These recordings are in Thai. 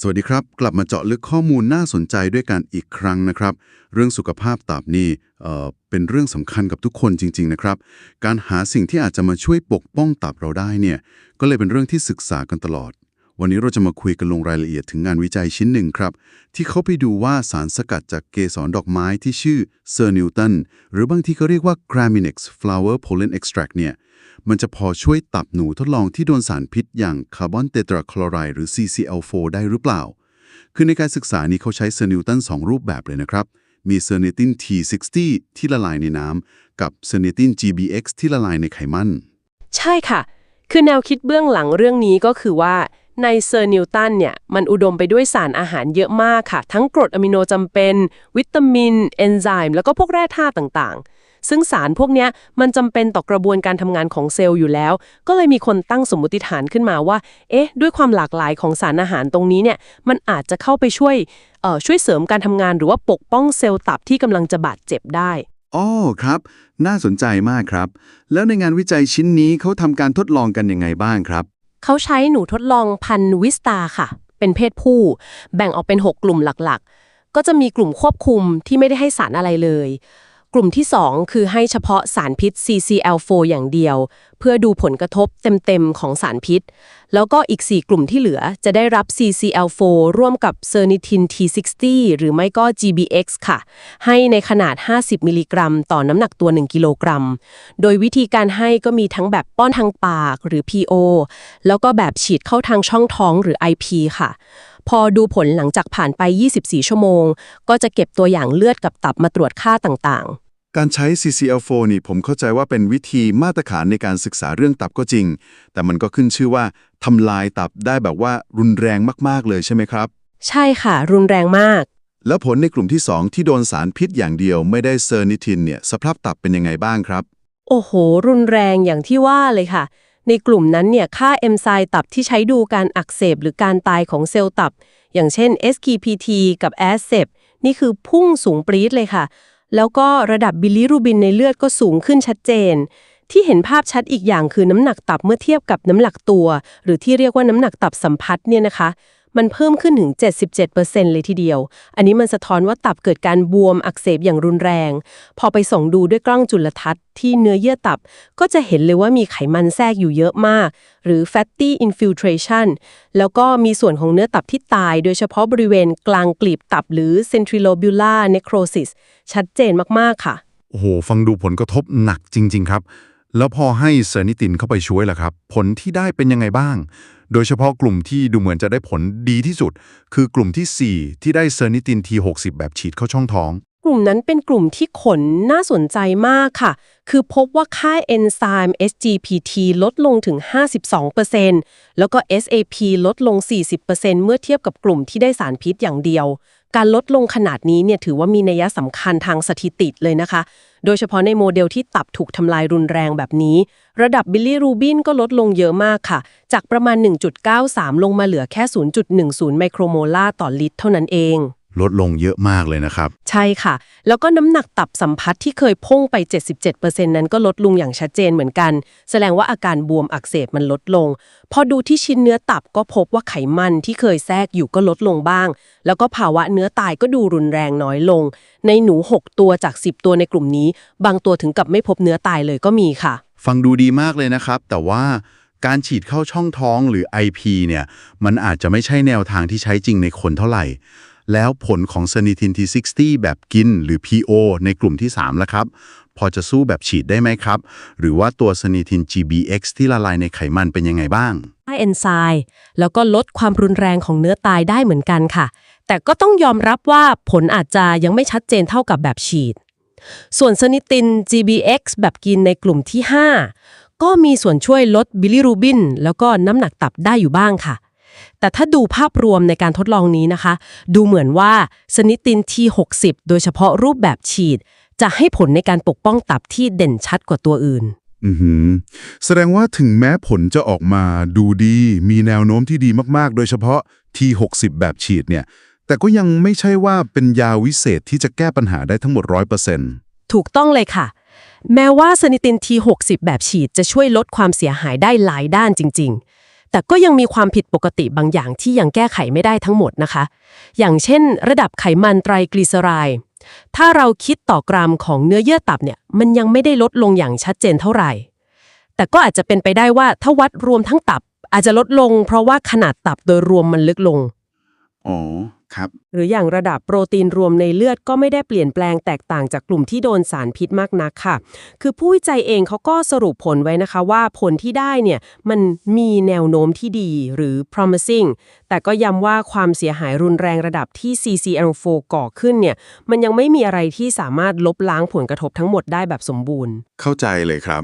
สวัสดีครับ กลับมาเจาะลึกข้อมูลน่าสนใจด้วยกันอีกครั้งนะครับ เรื่องสุขภาพตับนี่เอ่อเป็นเรื่องสำคัญกับทุกคนจริง ๆ นะครับ การหาสิ่งที่อาจจะมาช่วยปกป้องตับเราได้เนี่ยก็เลยเป็นเรื่องที่ศึกษากันตลอด วันนี้เราจะมาคุยกันลงรายละเอียดถึงงานวิจัยชิ้นหนึ่งครับ ที่เขาไปดูว่าสารสกัดจากเกสรดอกไม้ที่ชื่อเซอร์นิวตันหรือบางที่เขาเรียกว่า Graminex Flower Pollen Extract เนี่ย มันจะพอช่วยตับหนูทดลองที่โดนสารพิษอย่างคาร์บอนเตตราคลอไรด์หรือ CCl4 ได้หรือเปล่า คือในการศึกษานี้เขาใช้เซอร์นิวตัน2รูปแบบเลยนะครับ มีเซอร์นิติน T60 ที่ละลายในน้ำกับเซอร์นิติน GBX ที่ละลายในไขมัน ใช่ค่ะ คือแนวคิดเบื้องหลังเรื่องนี้ก็คือว่า ในเซอร์นิวตันเนี่ยมันอุดมไปด้วยสารอาหารเยอะมากค่ะ ทั้งกรดอะมิโนจำเป็น วิตามิน เอนไซม์แล้วก็พวกแร่ธาตุต่างๆ ซึ่งสารพวกนี้มันจำเป็นต่อกระบวนการทำงานของเซลล์อยู่แล้ว ก็เลยมีคนตั้งสมมติฐานขึ้นมาว่า เอ๊ะ ด้วยความหลากหลายของสารอาหารตรงนี้เนี่ยมันอาจจะเข้าไปช่วยเอ่อช่วยเสริมการทำงานหรือว่าปกป้องเซลล์ตับที่กำลังจะบาดเจ็บได้อ๋อครับ น่าสนใจมากครับ แล้วในงานวิจัยชิ้นนี้เขาทำการทดลองกันยังไงบ้างครับ เขาใช้หนูทดลองพันวิสตาค่ะ เป็นเพศผู้ แบ่งออกเป็น 6 กลุ่มหลักๆ ก็จะมีกลุ่มควบคุมที่ไม่ได้ให้สารอะไรเลย กลุ่มที่ 2 คือให้เฉพาะสารพิษ CCl4 อย่างเดียว เพื่อดูผลกระทบเต็มๆของสารพิษแล้วก็อีก 4 กลุ่มที่เหลือจะได้รับ CCl4 ร่วมกับเซอร์นิทิน T60 หรือไม่ก็ GBX ค่ะ ให้ในขนาด 50 มิลลิกรัม ต่อน้ำหนักตัว 1 กิโลกรัม โดยวิธีการให้ก็มีทั้งแบบป้อนทางปากหรือ PO แล้วก็แบบฉีดเข้าทางช่องท้องหรือ IP ค่ะพอดูผลหลังจากผ่านไป 24 ชั่วโมง ก็จะเก็บตัวอย่างเลือดกับตับมาตรวจค่าต่างๆ การใช้ CCl4 นี่ผมเข้าใจว่าเป็นวิธีมาตรฐานในการศึกษาเรื่องตับก็จริง แต่มันก็ขึ้นชื่อว่าทำลายตับได้แบบว่ารุนแรงมากๆเลยใช่ไหมครับ ใช่ค่ะ รุนแรงมาก แล้วผลในกลุ่มที่ 2 ที่โดนสารพิษอย่างเดียวไม่ได้เซอร์นิทินเนี่ยสภาพตับเป็นยังไงบ้างครับ โอ้โห รุนแรงอย่างที่ว่าเลยค่ะ ในกลุ่มนั้นเนี่ยค่าเอนไซม์ตับที่ใช้ดูการอักเสบหรือการตายของเซลล์ตับ อย่างเช่น SGPT กับ ASEP นี่คือพุ่งสูงปรี๊ดเลยค่ะ แล้วก็ระดับบิลิรูบินในเลือดก็สูงขึ้นชัดเจน ที่เห็นภาพชัดอีกอย่างคือน้ำหนักตับเมื่อเทียบกับน้ำหนักตัว หรือที่เรียกว่าน้ำหนักตับสัมผัสเนี่ยนะคะ มันเพิ่มขึ้นถึง 77%เลยทีเดียว อันนี้มันสะท้อนว่าตับเกิดการบวมอักเสบอย่างรุนแรง พอไปส่องดูด้วยกล้องจุลทรรศน์ที่เนื้อเยื่อตับก็จะเห็นเลยว่ามีไขมันแทรกอยู่เยอะมาก หรือ fatty infiltration แล้วก็มีส่วนของเนื้อตับที่ตาย โดยเฉพาะบริเวณกลางกลีบตับหรือ centrilobular necrosis ชัดเจนมาก ๆ ค่ะ โอ้โห ฟังดูผลกระทบหนักจริง ๆ ครับ แล้วพอให้เซอร์นิตินเข้าไปช่วยล่ะครับ ผลที่ได้เป็นยังไงบ้าง โดยเฉพาะกลุ่มที่ดูเหมือนจะได้ผลดีที่สุด คือกลุ่มทีสี่4 ที่ได้เซอร์นิตินที60แบบฉีดเข้าช่องท้อง กลุ่มนั้นเป็นกลุ่มที่ขนน่าสนใจมากค่ะ คือพบว่าค่าเอนไซม์ SGPT ลดลงถึง 52%แล้วก็ SAP ลดลง 40%เมื่อเทียบกับกลุ่มที่ได้สารพิษอย่างเดียว การลดลงขนาดนี้เนี่ยถือว่ามีนัยสำคัญทางสถิติเลยนะคะ โดยเฉพาะในโมเดลที่ตับถูกทำลายรุนแรงแบบนี้ ระดับบิลลี่รูบินก็ลดลงเยอะมากค่ะ จากประมาณ 1.93 ลงมาเหลือแค่ 0.10 ไมโครโมลาร์ต่อลิตรเท่านั้นเอง ลดลงเยอะมากเลยนะครับ ใช่ค่ะ แล้วก็น้ำหนักตับสัมพัทธ์ที่เคยพุ่งไป 77%นั้นก็ลดลงอย่างชัดเจนเหมือนกัน แสดงว่าอาการบวมอักเสบมันลดลง พอดูที่ชิ้นเนื้อตับก็พบว่าไขมันที่เคยแทรกอยู่ก็ลดลงบ้าง แล้วก็ภาวะเนื้อตายก็ดูรุนแรงน้อยลง ในหนู 6 ตัวจาก 10 ตัวในกลุ่มนี้ บางตัวถึงกับไม่พบเนื้อตายเลยก็มีค่ะ ฟังดูดีมากเลยนะครับ แต่ว่าการฉีดเข้าช่องท้องหรือ IP เนี่ย มันอาจจะไม่ใช่แนวทางที่ใช้จริงในคนเท่าไหร่ แล้วผลของ s e r n i t i n T60 แบบกินหรือ PO ในกลุ่มที่3แล้วครับ พอจะสู้แบบฉีดได้ไหมครับ หรือว่าตัว s e r n i t i n GBX ที่ละลายในไขมันเป็นยังไงบ้างค่าเอนไซม์แล้วก็ลดความรุนแรงของเนื้อตายได้เหมือนกันค่ะ แต่ก็ต้องยอมรับว่าผลอาจจะยังไม่ชัดเจนเท่ากับแบบฉีด ส่วนสนิติน GBX แบบกินในกลุ่มที่ 5 ก็มีส่วนช่วยลดบิลิรูบิน แล้วก็น้ำหนักตับได้อยู่บ้างค่ะ แต่ถ้าดูภาพรวมในการทดลองนี้นะคะ ดูเหมือนว่าสนิติน T60 โดยเฉพาะรูปแบบฉีด จะให้ผลในการปกป้องตับที่เด่นชัดกว่าตัวอื่น อือหือ แสดงว่าถึงแม้ผลจะออกมาดูดี มีแนวโน้มที่ดีมากๆ โดยเฉพาะ T60 แบบฉีดเนี่ย แต่ก็ยังไม่ใช่ว่าเป็นยาวิเศษที่จะแก้ปัญหาได้ทั้งหมด 100%ถูกต้องเลยค่ะแม้ว่าสนิติน T60 แบบฉีดจะช่วยลดความเสียหายได้หลายด้านจริง แต่ก็ยังมีความผิดปกติบางอย่างที่ยังแก้ไขไม่ได้ทั้งหมดนะคะ อย่างเช่น ระดับไขมันไตรกลีเซอไรด์ถ้าเราคิดต่อกรัมของเนื้อเยื่อตับเนี่ยมันยังไม่ได้ลดลงอย่างชัดเจนเท่าไหร่ แต่ก็อาจจะเป็นไปได้ว่าถ้าวัดรวมทั้งตับอาจจะลดลง เพราะว่าขนาดตับโดยรวมมันลึกลง อ๋อ ครับ หรืออย่างระดับโปรตีนรวมในเลือดก็ไม่ได้เปลี่ยนแปลงแตกต่างจากกลุ่มที่โดนสารพิษมากนักค่ะ คือผู้วิจัยเองเขาก็สรุปผลไว้นะคะว่าผลที่ได้เนี่ยมันมีแนวโน้มที่ดีหรือ promising แต่ก็ย้ำว่าความเสียหายรุนแรงระดับที่ CCL4 ก่อขึ้นเนี่ยมันยังไม่มีอะไรที่สามารถลบล้างผลกระทบทั้งหมดได้แบบสมบูรณ์ เข้าใจเลยครับ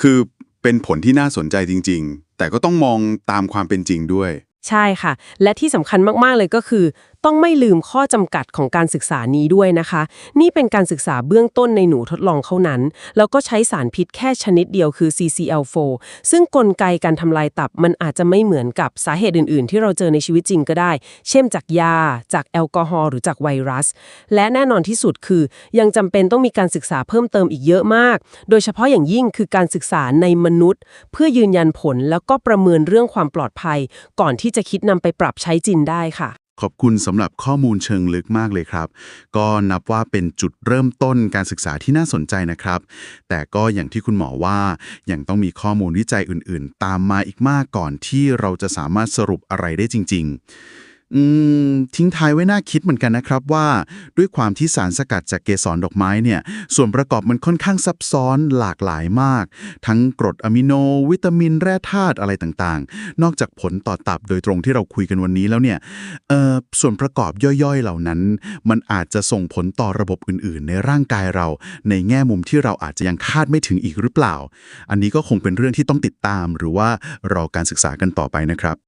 คือเป็นผลที่น่าสนใจจริง ๆ แต่ก็ต้องมองตามความเป็นจริงด้วย ใช่ค่ะ และที่สำคัญมาก ๆ เลยก็คือ ต้องไม่ลืมข้อจำกัดของการศึกษานี้ด้วยนะคะ นี่เป็นการศึกษาเบื้องต้นในหนูทดลองเท่านั้น แล้วก็ใช้สารพิษแค่ชนิดเดียวคือ CCL4 ซึ่งกลไกการทำลายตับมันอาจจะไม่เหมือนกับสาเหตุอื่น ๆ ที่เราเจอในชีวิตจริงก็ได้ เช่นจากยา จากแอลกอฮอล์หรือจากไวรัส และแน่นอนที่สุดคือ ยังจำเป็นต้องมีการศึกษาเพิ่มเติมอีกเยอะมาก โดยเฉพาะอย่างยิ่งคือการศึกษาในมนุษย์ เพื่อยืนยันผลแล้วก็ประเมินเรื่องความปลอดภัย ก่อนที่จะคิดนำไปปรับใช้จริงได้ค่ะ ขอบคุณสำหรับข้อมูลเชิงลึกมากเลยครับ ก็นับว่าเป็นจุดเริ่มต้นการศึกษาที่น่าสนใจนะครับ แต่ก็อย่างที่คุณหมอว่า ยังต้องมีข้อมูลวิจัยอื่น ๆ ตามมาอีกมากก่อนที่เราจะสามารถสรุปอะไรได้จริง ๆ อืมทิ้งท้ายไว้น่าคิดเหมือนกันนะครับว่า ด้วยความที่สารสกัดจากเกสรดอกไม้เนี่ย ส่วนประกอบมันค่อนข้างซับซ้อนหลากหลายมาก ทั้งกรดอะมิโน วิตามินแร่ธาตุอะไรต่างๆ นอกจากผลต่อตับโดยตรงที่เราคุยกันวันนี้แล้วเนี่ยเอ่อส่วนประกอบย่อยๆ เหล่านั้น มันอาจจะส่งผลต่อระบบอื่นๆ ในร่างกายเรา ในแง่มุมที่เราอาจจะยังคาดไม่ถึงอีกหรือเปล่า อันนี้ก็คงเป็นเรื่องที่ต้องติดตาม หรือว่ารอการศึกษากันต่อไปนะครับ